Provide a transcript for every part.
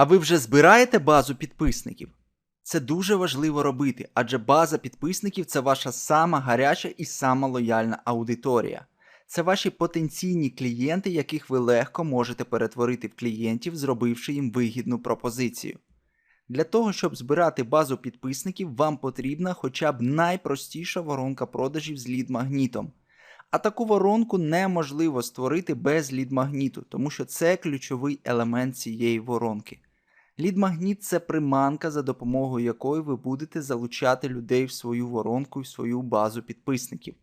А ви вже збираєте базу підписників? Це дуже важливо робити, адже база підписників це ваша сама гаряча і сама лояльна аудиторія. Це ваші потенційні клієнти, яких ви легко можете перетворити в клієнтів, зробивши їм вигідну пропозицію. Для того, щоб збирати базу підписників, вам потрібна хоча б найпростіша воронка продажів з лід-магнітом. А таку воронку неможливо створити без лід-магніту, тому що це ключовий елемент цієї воронки. Лід-магніт це приманка, за допомогою якої ви будете залучати людей в свою воронку і в свою базу підписників.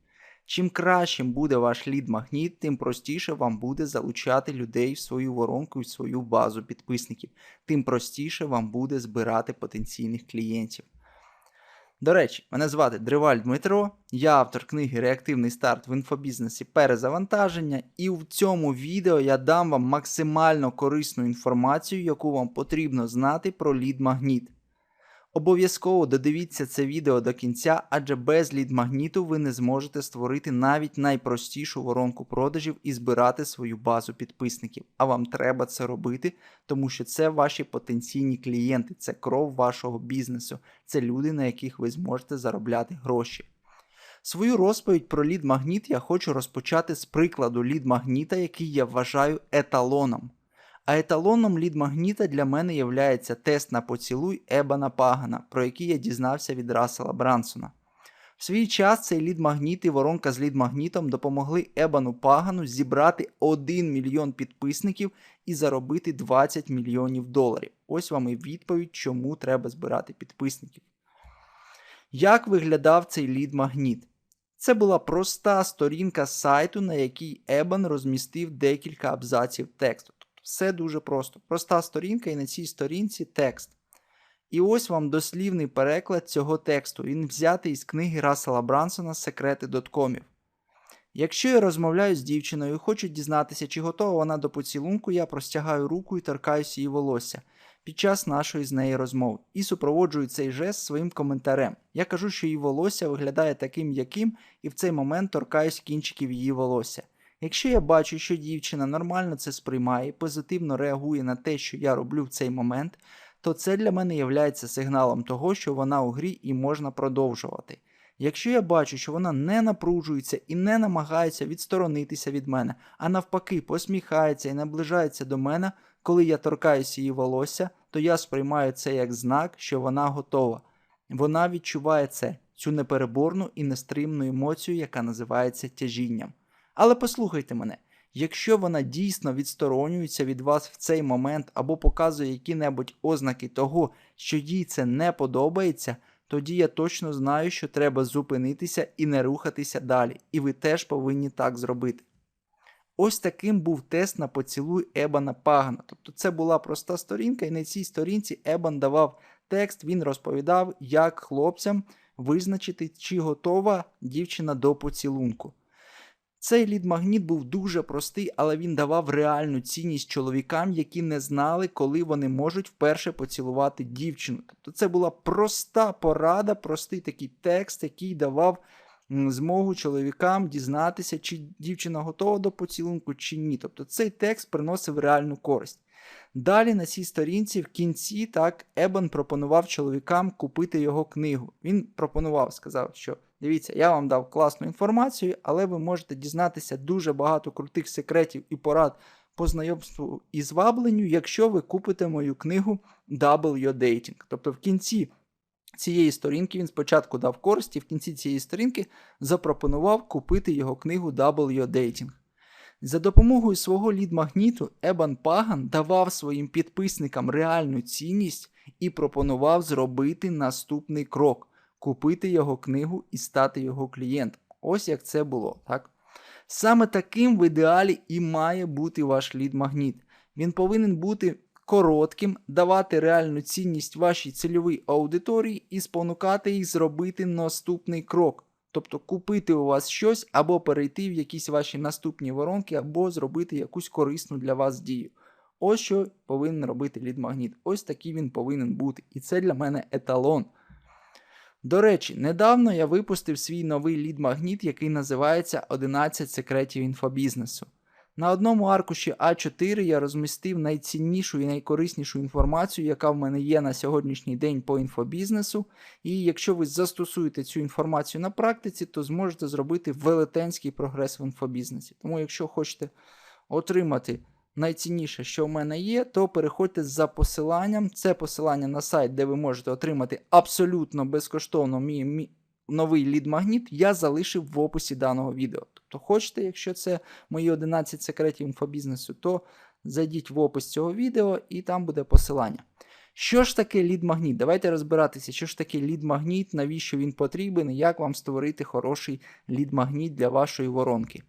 Чим кращим буде ваш лід-магніт, тим простіше вам буде залучати людей в свою воронку і в свою базу підписників, тим простіше вам буде збирати потенційних клієнтів. До речі, мене звати Дриваль Дмитро, я автор книги Реактивний старт в інфобізнесі перезавантаження, і в цьому відео я дам вам максимально корисну інформацію, яку вам потрібно знати про лід-магніт. Обов'язково додивіться це відео до кінця, адже без лід-магніту ви не зможете створити навіть найпростішу воронку продажів і збирати свою базу підписників. А вам треба це робити, тому що це ваші потенційні клієнти, це кров вашого бізнесу, це люди, на яких ви зможете заробляти гроші. Свою розповідь про лід-магніт я хочу розпочати з прикладу лід-магніта, який я вважаю еталоном. А еталоном лід-магніта для мене є тест на поцілуй Ебана Пагана, про який я дізнався від Рассела Брансона. В свій час цей лід-магніт і воронка з лід-магнітом допомогли Ебану Пагану зібрати 1 мільйон підписників і заробити 20 мільйонів доларів. Ось вам і відповідь, чому треба збирати підписників. Як виглядав цей лід-магніт? Це була проста сторінка сайту, на якій Ебан розмістив декілька абзаців тексту. Все дуже просто. Проста сторінка, і на цій сторінці текст. І ось вам дослівний переклад цього тексту. Він взятий із книги Рассела Брансона Секрети доткомів. Якщо я розмовляю з дівчиною хочу дізнатися, чи готова вона до поцілунку, я простягаю руку і торкаюся її волосся під час нашої з нею розмови і супроводжую цей жест своїм коментарем. Я кажу, що її волосся виглядає таким яким, і в цей момент торкаюсь кінчиків її волосся. Якщо я бачу, що дівчина нормально це сприймає і позитивно реагує на те, що я роблю в цей момент, то це для мене є сигналом того, що вона у грі і можна продовжувати. Якщо я бачу, що вона не напружується і не намагається відсторонитися від мене, а навпаки, посміхається і наближається до мене, коли я торкаюся її волосся, то я сприймаю це як знак, що вона готова. Вона відчуває це, цю непереборну і нестримну емоцію, яка називається тяжінням. Але послухайте мене, якщо вона дійсно відсторонюється від вас в цей момент або показує які-небудь ознаки того, що їй це не подобається, тоді я точно знаю, що треба зупинитися і не рухатися далі, і ви теж повинні так зробити. Ось таким був тест на поцілуй Ебана Пагана. Тобто це була проста сторінка, і на цій сторінці Ебан давав текст, він розповідав, як хлопцям визначити, чи готова дівчина до поцілунку. Цей лід-магніт був дуже простий, але він давав реальну цінність чоловікам, які не знали, коли вони можуть вперше поцілувати дівчину. Тобто це була проста порада, простий такий текст, який давав змогу чоловікам дізнатися, чи дівчина готова до поцілунку, чи ні. Тобто цей текст приносив реальну користь. Далі на цій сторінці в кінці так Ебон пропонував чоловікам купити його книгу. Він пропонував, сказав, що дивіться, я вам дав класну інформацію, але ви можете дізнатися дуже багато крутих секретів і порад по знайомству і звабленню, якщо ви купите мою книгу Double Your Dating. Тобто в кінці цієї сторінки він спочатку дав користь і в кінці цієї сторінки запропонував купити його книгу Double Your Dating. За допомогою свого лід-магніту Ебан Паган давав своїм підписникам реальну цінність і пропонував зробити наступний крок купити його книгу і стати його клієнтом. Ось як це було, так? Саме таким в ідеалі і має бути ваш лід-магніт. Він повинен бути коротким, давати реальну цінність вашій цільовій аудиторії і спонукати їх зробити наступний крок. Тобто купити у вас щось або перейти в якісь ваші наступні воронки, або зробити якусь корисну для вас дію. Ось що повинен робити лід-магніт. Ось такий він повинен бути. І це для мене еталон. До речі, недавно я випустив свій новий лід-магніт, який називається 11 секретів інфобізнесу. На одному аркуші А4 я розмістив найціннішу і найкориснішу інформацію, яка в мене є на сьогоднішній день по інфобізнесу. І якщо ви застосуєте цю інформацію на практиці, то зможете зробити велетенський прогрес в інфобізнесі. Тому, якщо хочете отримати найцінніше, що в мене є, то переходьте за посиланням. Це посилання на сайт, де ви можете отримати абсолютно безкоштовно мій, мій новий лід-магніт, я залишив в описі даного відео. Тобто, хочете, якщо це мої 11 секретів інфобізнесу, то зайдіть в опис цього відео і там буде посилання. Що ж таке лід-магніт? Давайте розбиратися, що ж таке лід-магніт, навіщо він потрібен і як вам створити хороший лід-магніт для вашої воронки.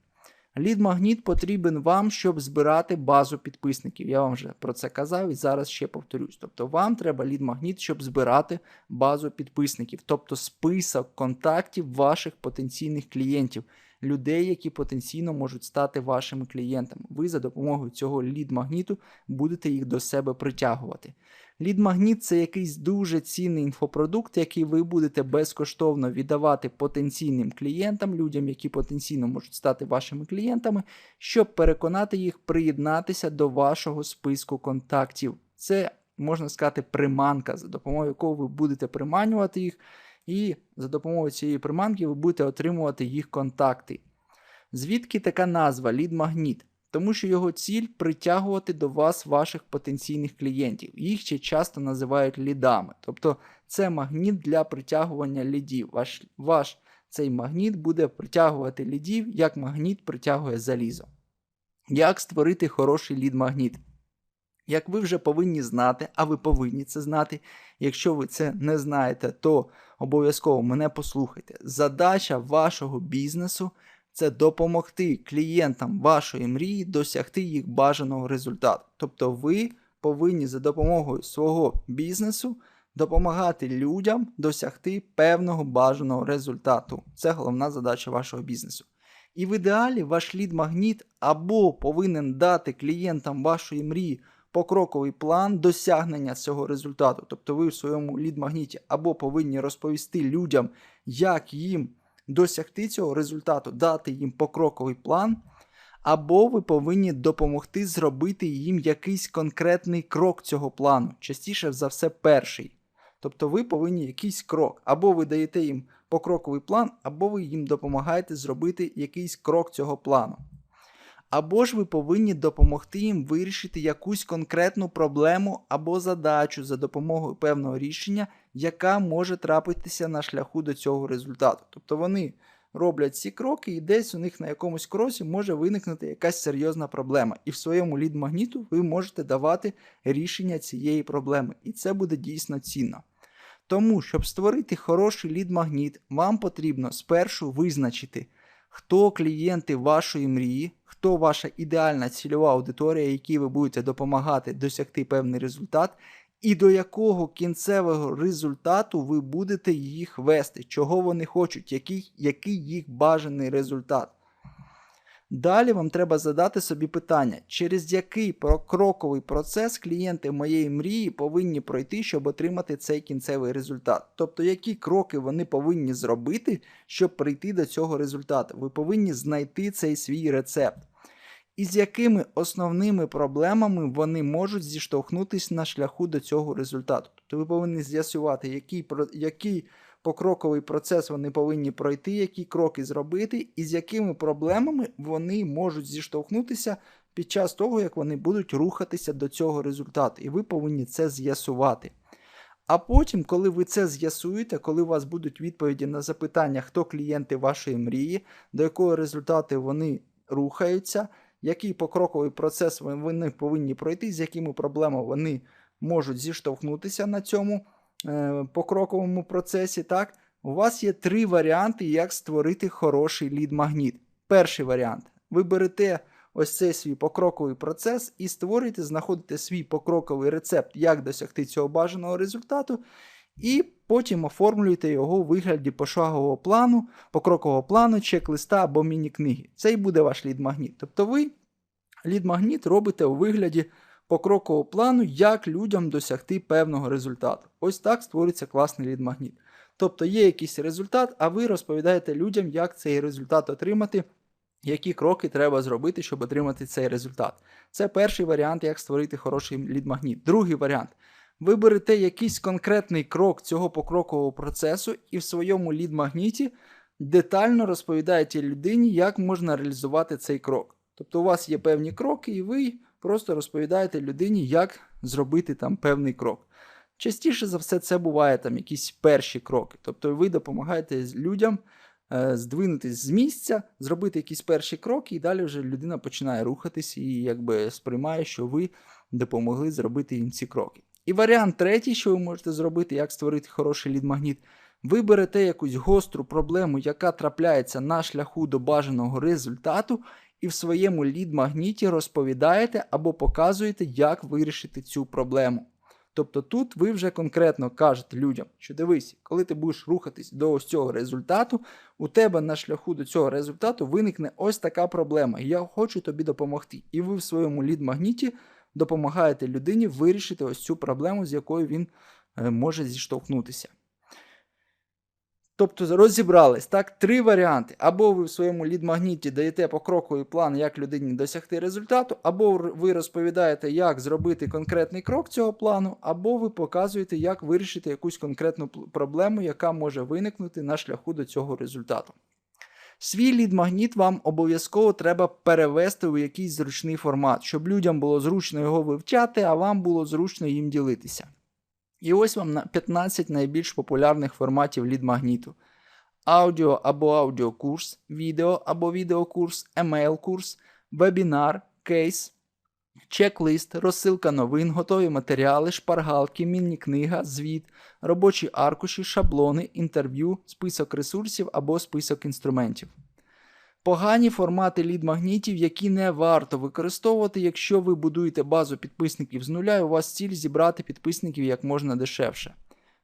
Лід-магніт потрібен вам, щоб збирати базу підписників. Я вам вже про це казав і зараз ще повторюсь. Тобто вам треба лід-магніт, щоб збирати базу підписників, тобто список контактів ваших потенційних клієнтів, людей, які потенційно можуть стати вашими клієнтами. Ви за допомогою цього лід-магніту будете їх до себе притягувати. Лід-магніт це якийсь дуже цінний інфопродукт, який ви будете безкоштовно віддавати потенційним клієнтам, людям, які потенційно можуть стати вашими клієнтами, щоб переконати їх приєднатися до вашого списку контактів. Це, можна сказати, приманка, за допомогою якої ви будете приманювати їх, і за допомогою цієї приманки ви будете отримувати їх контакти. Звідки така назва лід-магніт? Тому що його ціль притягувати до вас ваших потенційних клієнтів. Їх ще часто називають лідами. Тобто це магніт для притягування лідів. Ваш, ваш цей магніт буде притягувати лідів, як магніт притягує залізо. Як створити хороший лід-магніт? Як ви вже повинні знати, а ви повинні це знати. Якщо ви це не знаєте, то обов'язково мене послухайте. Задача вашого бізнесу це допомогти клієнтам вашої мрії досягти їх бажаного результату. Тобто ви повинні за допомогою свого бізнесу допомагати людям досягти певного бажаного результату. Це головна задача вашого бізнесу. І в ідеалі ваш лід-магніт або повинен дати клієнтам вашої мрії покроковий план досягнення цього результату. Тобто ви в своєму лід-магніті або повинні розповісти людям, як їм досягти цього результату, дати їм покроковий план, або ви повинні допомогти зробити їм якийсь конкретний крок цього плану, частіше за все, перший. Тобто ви повинні якийсь крок, або ви даєте їм покроковий план, або ви їм допомагаєте зробити якийсь крок цього плану. Або ж ви повинні допомогти їм вирішити якусь конкретну проблему або задачу за допомогою певного рішення, яка може трапитися на шляху до цього результату. Тобто вони роблять ці кроки, і десь у них на якомусь кросі може виникнути якась серйозна проблема. І в своєму лід-магніту ви можете давати рішення цієї проблеми. І це буде дійсно цінно. Тому, щоб створити хороший лід-магніт, вам потрібно спершу визначити, хто клієнти вашої мрії, хто ваша ідеальна цільова аудиторія, якій ви будете допомагати досягти певний результат, і до якого кінцевого результату ви будете їх вести, чого вони хочуть, який, який їх бажаний результат. Далі вам треба задати собі питання, через який кроковий процес клієнти моєї мрії повинні пройти, щоб отримати цей кінцевий результат. Тобто, які кроки вони повинні зробити, щоб прийти до цього результату. Ви повинні знайти цей свій рецепт. І з якими основними проблемами вони можуть зіштовхнутися на шляху до цього результату. Тобто ви повинні з'ясувати, який який покроковий процес вони повинні пройти, які кроки зробити, і з якими проблемами вони можуть зіштовхнутися під час того, як вони будуть рухатися до цього результату. І ви повинні це з'ясувати. А потім, коли ви це з'ясуєте, коли у вас будуть відповіді на запитання, хто клієнти вашої мрії, до якого результату вони рухаються, який покроковий процес вони повинні пройти, з якими проблемами вони можуть зіштовхнутися на цьому покроковому процесі, так, у вас є три варіанти, як створити хороший лід-магніт. Перший варіант. Ви берете ось цей свій покроковий процес і створюєте, знаходите свій покроковий рецепт, як досягти цього бажаного результату. І потім оформлюєте його у вигляді пошагового плану, покрокового плану, чек-листа або міні-книги. Це і буде ваш лід-магніт. Тобто ви лід-магніт робите у вигляді покрокового плану, як людям досягти певного результату. Ось так створюється класний лід-магніт. Тобто є якийсь результат, а ви розповідаєте людям, як цей результат отримати, які кроки треба зробити, щоб отримати цей результат. Це перший варіант, як створити хороший лід-магніт. Другий варіант. Ви берете якийсь конкретний крок цього покрокового процесу і в своєму лід-магніті детально розповідаєте людині, як можна реалізувати цей крок. Тобто у вас є певні кроки, і ви просто розповідаєте людині, як зробити там певний крок. Частіше за все, це буває там якісь перші кроки. Тобто ви допомагаєте людям е, здвинутись з місця, зробити якісь перші кроки, і далі вже людина починає рухатись і якби сприймає, що ви допомогли зробити їм ці кроки. І варіант третій, що ви можете зробити, як створити хороший лід-магніт. Ви берете якусь гостру проблему, яка трапляється на шляху до бажаного результату, і в своєму лід-магніті розповідаєте або показуєте, як вирішити цю проблему. Тобто тут ви вже конкретно кажете людям, що дивись, коли ти будеш рухатись до ось цього результату, у тебе на шляху до цього результату виникне ось така проблема, я хочу тобі допомогти. І ви в своєму лід-магніті допомагаєте людині вирішити ось цю проблему, з якою він е, може зіштовхнутися. Тобто розібрались так, три варіанти. Або ви в своєму лід-магніті даєте покроковий план, як людині досягти результату, або ви розповідаєте, як зробити конкретний крок цього плану, або ви показуєте, як вирішити якусь конкретну проблему, яка може виникнути на шляху до цього результату. Свій лід-магніт вам обов'язково треба перевести у якийсь зручний формат, щоб людям було зручно його вивчати, а вам було зручно їм ділитися. І ось вам 15 найбільш популярних форматів лід-магніту. Аудіо або аудіокурс, відео або відеокурс, емейл-курс, вебінар, кейс, чек-лист, розсилка новин, готові матеріали, шпаргалки, міні-книга, звіт, робочі аркуші, шаблони, інтерв'ю, список ресурсів або список інструментів. Погані формати лід-магнітів, які не варто використовувати, якщо ви будуєте базу підписників з нуля, і у вас ціль зібрати підписників як можна дешевше.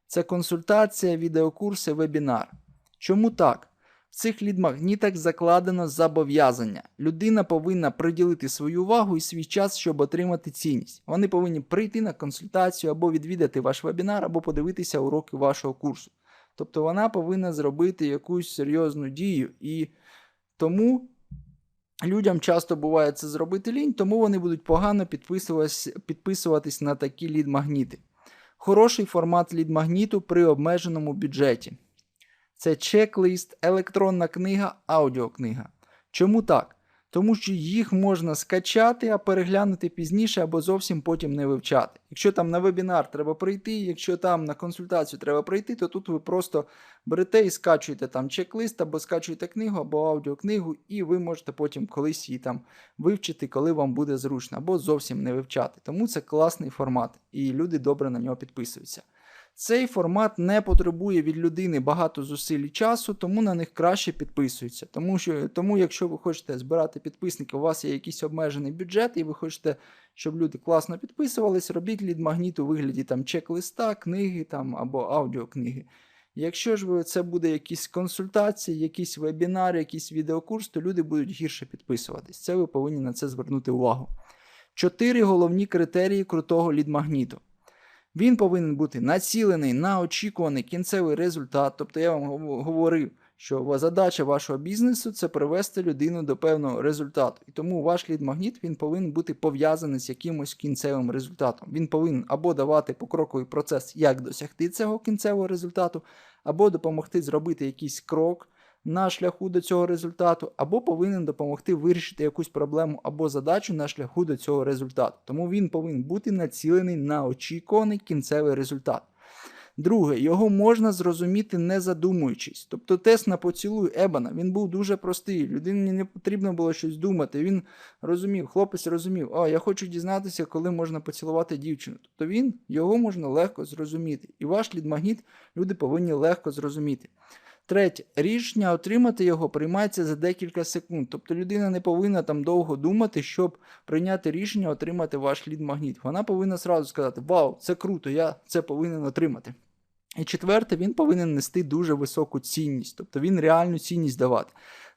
Це консультація, відеокурси, вебінар. Чому так? В цих лід-магнітах закладено зобов'язання. Людина повинна приділити свою увагу і свій час, щоб отримати цінність. Вони повинні прийти на консультацію або відвідати ваш вебінар, або подивитися уроки вашого курсу. Тобто вона повинна зробити якусь серйозну дію і. Тому людям часто буває це зробити лінь, тому вони будуть погано підписуватись, підписуватись на такі лід-магніти. Хороший формат лід-магніту при обмеженому бюджеті. Це чек-лист, електронна книга, аудіокнига. Чому так? Тому що їх можна скачати, а переглянути пізніше або зовсім потім не вивчати. Якщо там на вебінар треба прийти, якщо там на консультацію треба прийти, то тут ви просто берете і скачуєте там чек-лист, або скачуєте книгу, або аудіокнигу, і ви можете потім колись її там вивчити, коли вам буде зручно, або зовсім не вивчати. Тому це класний формат, і люди добре на нього підписуються. Цей формат не потребує від людини багато зусиль і часу, тому на них краще підписуються. Тому, що, тому якщо ви хочете збирати підписники, у вас є якийсь обмежений бюджет, і ви хочете, щоб люди класно підписувались, робіть лід магніт у вигляді там чек-листа, книги там, або аудіокниги. Якщо ж це буде якісь консультації, якісь вебінари, якийсь відеокурс, то люди будуть гірше підписуватись. Це ви повинні на це звернути увагу. Чотири головні критерії крутого лід-магніту. Він повинен бути націлений на очікуваний кінцевий результат. Тобто я вам говорив, що задача вашого бізнесу це привести людину до певного результату. І тому ваш лід-магніт повинен бути пов'язаний з якимось кінцевим результатом. Він повинен або давати покроковий процес, як досягти цього кінцевого результату, або допомогти зробити якийсь крок на шляху до цього результату, або повинен допомогти вирішити якусь проблему або задачу на шляху до цього результату. Тому він повинен бути націлений на очікуваний кінцевий результат. Друге, його можна зрозуміти не задумуючись. Тобто тест на поцілуй Ебана він був дуже простий. Людині не потрібно було щось думати. Він розумів, хлопець розумів, о, я хочу дізнатися, коли можна поцілувати дівчину. Тобто він його можна легко зрозуміти. І ваш лідмагніт люди повинні легко зрозуміти. Третє, рішення отримати його приймається за декілька секунд. Тобто людина не повинна там довго думати, щоб прийняти рішення отримати ваш лід-магніт. Вона повинна сразу сказати: Вау, це круто, я це повинен отримати. І четверте, він повинен нести дуже високу цінність, тобто він реальну цінність давати.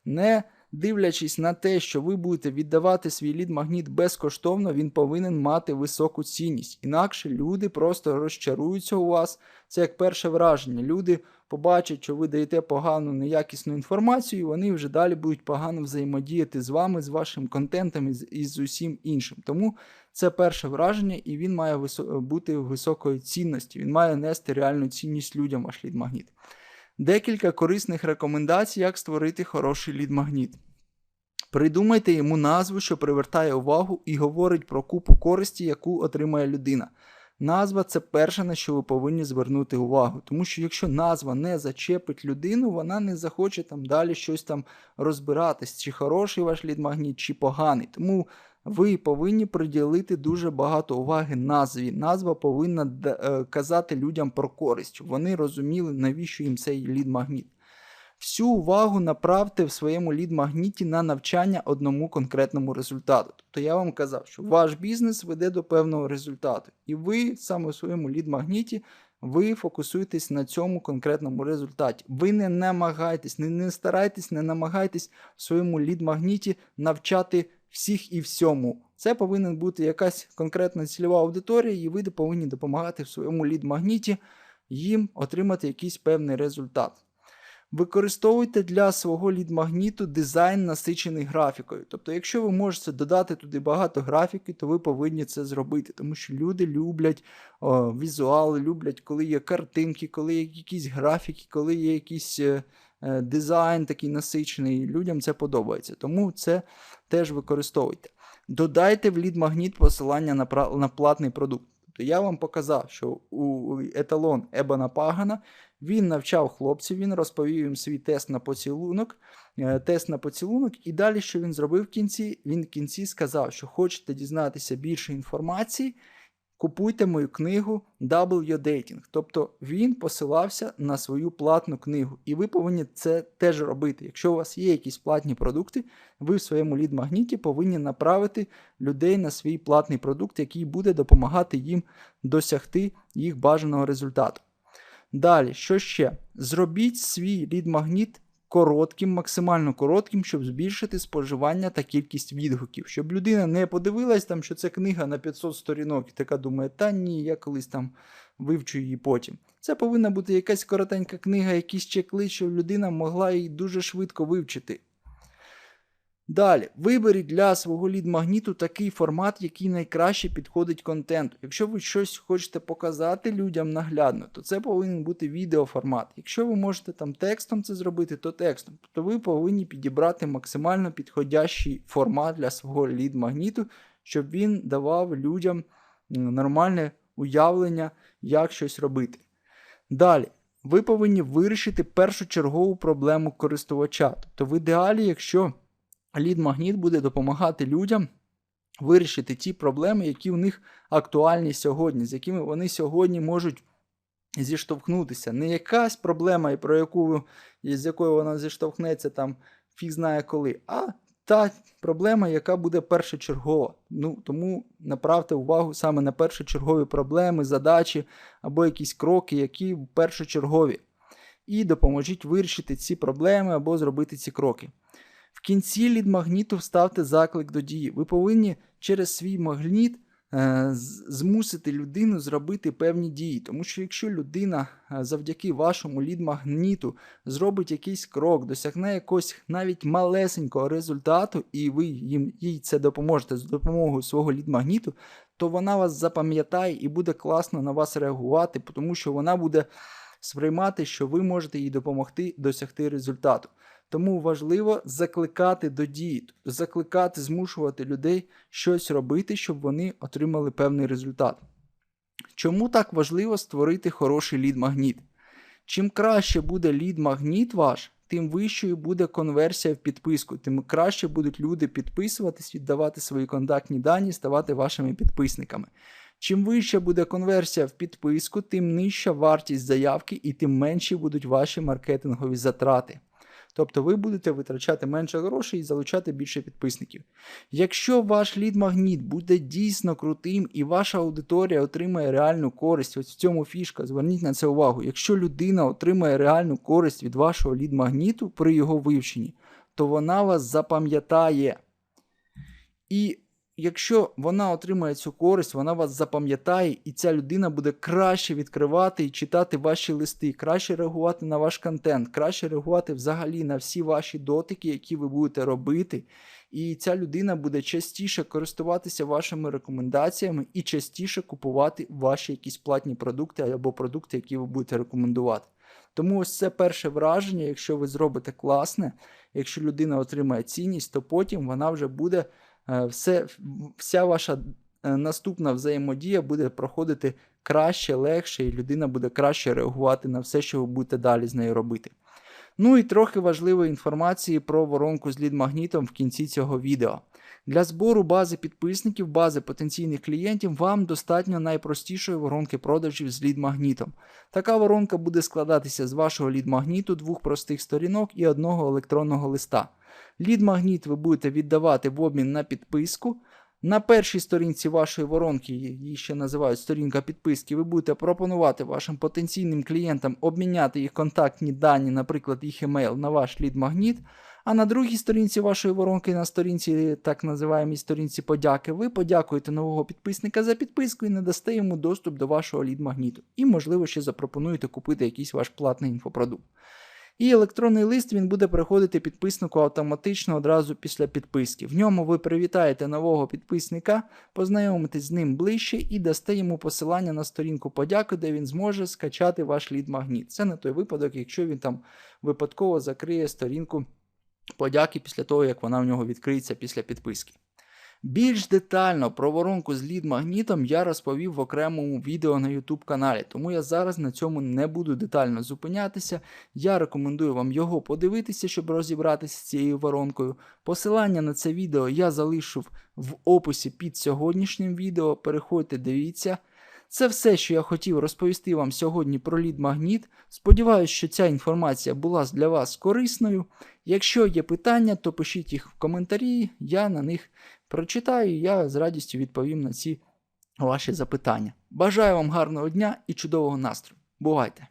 Не дивлячись на те, що ви будете віддавати свій лід-магніт безкоштовно, він повинен мати високу цінність. Інакше люди просто розчаруються у вас. Це як перше враження. Люди побачать, що ви даєте погану неякісну інформацію, і вони вже далі будуть погано взаємодіяти з вами, з вашим контентом і з, і з усім іншим. Тому це перше враження, і він має висо- бути високої цінності. Він має нести реальну цінність людям ваш лід-магніт. Декілька корисних рекомендацій, як створити хороший лід-магніт. Придумайте йому назву, що привертає увагу і говорить про купу користі, яку отримає людина. Назва це перше, на що ви повинні звернути увагу. Тому що якщо назва не зачепить людину, вона не захоче там далі щось там розбиратись, чи хороший ваш лід-магніт, чи поганий. Тому ви повинні приділити дуже багато уваги назві. Назва повинна е, казати людям про користь, вони розуміли, навіщо їм цей лід-магніт. Всю увагу направте в своєму лід-магніті на навчання одному конкретному результату. Тобто я вам казав, що ваш бізнес веде до певного результату, і ви саме в своєму лід-магніті ви фокусуєтесь на цьому конкретному результаті. Ви не намагайтесь, не, не старайтесь, не намагайтесь в своєму лід-магніті навчати всіх і всьому. Це повинен бути якась конкретна цільова аудиторія, і ви повинні допомагати в своєму лід-магніті їм отримати якийсь певний результат. Використовуйте для свого лід-магніту дизайн насичений графікою. Тобто, якщо ви можете додати туди багато графіки, то ви повинні це зробити, тому що люди люблять о, візуали, люблять, коли є картинки, коли є якісь графіки, коли є якийсь е, е, дизайн такий насичений. Людям це подобається. Тому це теж використовуйте. Додайте в лід-магніт посилання на, на платний продукт. Тобто я вам показав, що у еталон Ебана Пагана він навчав хлопців, він розповів їм свій тест на поцілунок, е, тест на поцілунок, і далі, що він зробив в кінці? Він в кінці сказав, що хочете дізнатися більше інформації, купуйте мою книгу W Dating. Тобто він посилався на свою платну книгу, і ви повинні це теж робити. Якщо у вас є якісь платні продукти, ви в своєму лід-магніті повинні направити людей на свій платний продукт, який буде допомагати їм досягти їх бажаного результату. Далі, що ще? Зробіть свій лід-магніт коротким, максимально коротким, щоб збільшити споживання та кількість відгуків. Щоб людина не подивилась, там, що це книга на 500 сторінок, і така думає, та ні, я колись там вивчу її потім. Це повинна бути якась коротенька книга, якийсь чек-лист, щоб людина могла її дуже швидко вивчити. Далі, виберіть для свого лід-магніту такий формат, який найкраще підходить контенту. Якщо ви щось хочете показати людям наглядно, то це повинен бути відеоформат. Якщо ви можете там текстом це зробити, то текстом. Тобто ви повинні підібрати максимально підходящий формат для свого лід-магніту, щоб він давав людям нормальне уявлення, як щось робити. Далі. Ви повинні вирішити першочергову проблему користувача. Тобто, в ідеалі, якщо лід-магніт буде допомагати людям вирішити ті проблеми, які у них актуальні сьогодні, з якими вони сьогодні можуть зіштовхнутися. Не якась проблема, про яку з якою вона зіштовхнеться там фіг знає коли, а та проблема, яка буде першочергова. Ну, тому направте увагу саме на першочергові проблеми, задачі або якісь кроки, які першочергові. І допоможіть вирішити ці проблеми або зробити ці кроки. В кінці лід магніту вставте заклик до дії. Ви повинні через свій магніт е, змусити людину зробити певні дії. Тому що якщо людина е, завдяки вашому лід-магніту зробить якийсь крок, досягне якогось навіть малесенького результату, і ви їм їй це допоможете з допомогою свого лід-магніту, то вона вас запам'ятає і буде класно на вас реагувати, тому що вона буде сприймати, що ви можете їй допомогти досягти результату. Тому важливо закликати до дії, закликати, змушувати людей щось робити, щоб вони отримали певний результат. Чому так важливо створити хороший лід-магніт? Чим краще буде лід-магніт ваш, тим вищою буде конверсія в підписку, тим краще будуть люди підписуватись, віддавати свої контактні дані, ставати вашими підписниками. Чим вища буде конверсія в підписку, тим нижча вартість заявки і тим менші будуть ваші маркетингові затрати. Тобто ви будете витрачати менше грошей і залучати більше підписників. Якщо ваш лід-магніт буде дійсно крутим і ваша аудиторія отримає реальну користь, ось в цьому фішка, зверніть на це увагу. Якщо людина отримає реальну користь від вашого лід-магніту при його вивченні, то вона вас запам'ятає. І якщо вона отримає цю користь, вона вас запам'ятає, і ця людина буде краще відкривати і читати ваші листи, краще реагувати на ваш контент, краще реагувати взагалі на всі ваші дотики, які ви будете робити. І ця людина буде частіше користуватися вашими рекомендаціями і частіше купувати ваші якісь платні продукти або продукти, які ви будете рекомендувати. Тому ось це перше враження, якщо ви зробите класне, якщо людина отримає цінність, то потім вона вже буде все, вся ваша е, наступна взаємодія буде проходити краще, легше, і людина буде краще реагувати на все, що ви будете далі з нею робити. Ну і трохи важливої інформації про воронку з лід-магнітом в кінці цього відео. Для збору бази підписників, бази потенційних клієнтів вам достатньо найпростішої воронки продажів з лід-магнітом. Така воронка буде складатися з вашого лід-магніту, двох простих сторінок і одного електронного листа. Лід-магніт ви будете віддавати в обмін на підписку. На першій сторінці вашої воронки, її ще називають сторінка підписки, ви будете пропонувати вашим потенційним клієнтам обміняти їх контактні дані, наприклад, їх емейл на ваш лід-магніт. А на другій сторінці вашої воронки, на сторінці, так називаємій сторінці подяки, ви подякуєте нового підписника за підписку і надасте йому доступ до вашого лід-магніту. І, можливо, ще запропонуєте купити якийсь ваш платний інфопродукт. І електронний лист він буде приходити підписнику автоматично одразу після підписки. В ньому ви привітаєте нового підписника, познайомитесь з ним ближче і дасте йому посилання на сторінку подяки, де він зможе скачати ваш лід-магніт. Це на той випадок, якщо він там випадково закриє сторінку подяки після того, як вона в нього відкриється після підписки. Більш детально про воронку з лід-магнітом я розповів в окремому відео на YouTube каналі, тому я зараз на цьому не буду детально зупинятися. Я рекомендую вам його подивитися, щоб розібратися з цією воронкою. Посилання на це відео я залишив в описі під сьогоднішнім відео. Переходьте, дивіться. Це все, що я хотів розповісти вам сьогодні про лід-магніт. Сподіваюсь, що ця інформація була для вас корисною. Якщо є питання, то пишіть їх в коментарі, я на них прочитаю і я з радістю відповім на ці ваші запитання. Бажаю вам гарного дня і чудового настрою. Бувайте!